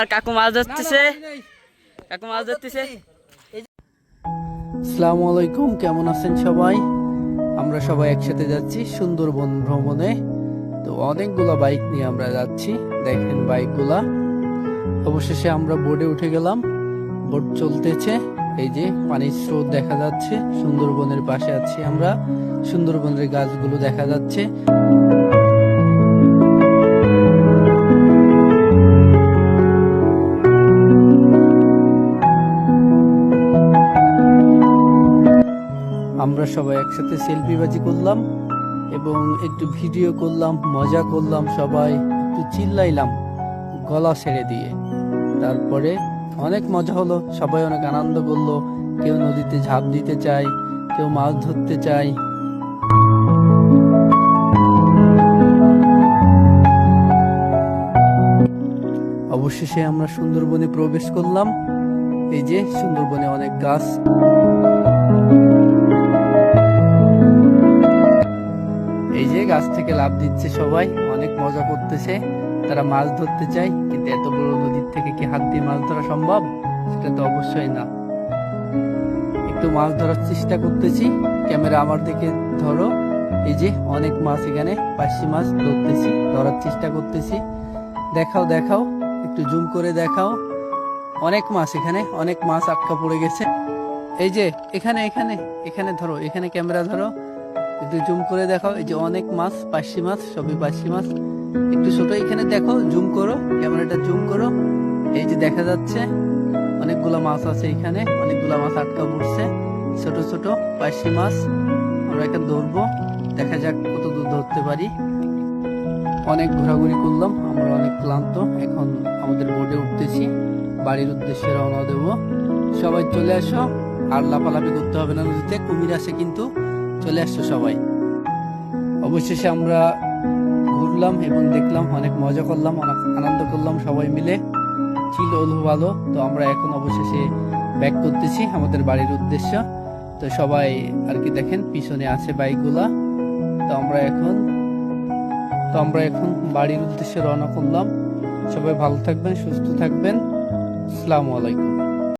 আর কাকু কেমন আছেন সবাই? আমরা সবাই একসাথে যাচ্ছি সুন্দরবন ভ্রমণে। তো অনেকগুলা বাইক নিয়ে আমরা যাচ্ছি। দেখেন বাইকগুলা। অবশেষে আমরা বোর্ডে উঠে গেলাম। বোট চলতেছে। এই যে পানির স্রোত দেখা যাচ্ছে, সুন্দরবনের পাশে আছি আমরা, সুন্দরবনের গাছগুলো দেখা যাচ্ছে। আমরা সবাই একসাথে সেলফি বাজি করলাম এবং একটু ভিডিও করলাম, মজা করলাম সবাই, একটু চিল্লাইলাম, গলা ছেড়ে দিয়ে। তারপরে অনেক মজা হলো। সবাই অনেক আনন্দ করল। কেউ নদীতে ঝাঁপ দিতে চায়, কেউ মাছ ধরতে চায়। অবশেষে আমরা সুন্দরবনে প্রবেশ করলাম। এই যে সুন্দরবনে অনেক গাছ। এই যে গাছ থেকে লাভ দিচ্ছে সবাই, অনেক মজা করতেছে। তারা মাছ ধরতে চায়, কিন্তু এত বড় নদীর থেকে কি হাত দিয়ে মাছ ধরা সম্ভব? সেটা তো অবশ্যই না। একটু মাছ ধরার চেষ্টা করতেছি। ক্যামেরা আমার দিকে ধরো। এই যে অনেক মাছ এখানে পার্শি মাছ ধরতেছি, ধরার চেষ্টা করতেছি। দেখাও দেখাও, একটু জুম করে দেখাও। অনেক মাছ এখানে, অনেক মাছ আটকা পড়ে গেছে। এই যে, এখানে এখানে এখানে ধরো, এখানে ক্যামেরা ধরো। একটু জুম করে দেখাও। এই যে অনেক মাছ পার্শি মাছ, সবই পার্শি মাছ। একটু ছোট এখানে দেখো, জুম করো, ক্যামেরাটা জুম করো। এই যে দেখা যাচ্ছে, অনেকগুলা মাছ আছে এখানে, অনেকগুলা মাছ আটকা পড়ছে। ছোট ছোট পার্শি মাছ, আমরা এখানে ধরবো, দেখা যাক কত দূর ধরতে পারি। অনেক ঘোরাঘুরি করলাম, আমরা অনেক ক্লান্ত, এখন আমাদের বোর্ডে উঠতেছি, বাড়ির উদ্দেশ্যে রওনা দেবো। সবাই চলে আসো, আর লাফালাফি করতে হবে না, নদীতে, কুমির আসে কিন্তু, চলে আসছো সবাই। অবশেষে আমরা ঘুরলাম এবং দেখলাম, অনেক মজা করলাম, অনেক আনন্দ করলাম সবাই মিলে। ছিল অলু ভালো তো আমরা এখন অবশেষে ব্যাক করতেছি আমাদের বাড়ির উদ্দেশ্য। তো সবাই আর কি দেখেন, পিছনে আছে বাইকগুলা। তো আমরা এখন, তো আমরা এখন বাড়ির উদ্দেশ্যে রওনা করলাম। সবাই ভালো থাকবেন, সুস্থ থাকবেন। আসসালামু আলাইকুম।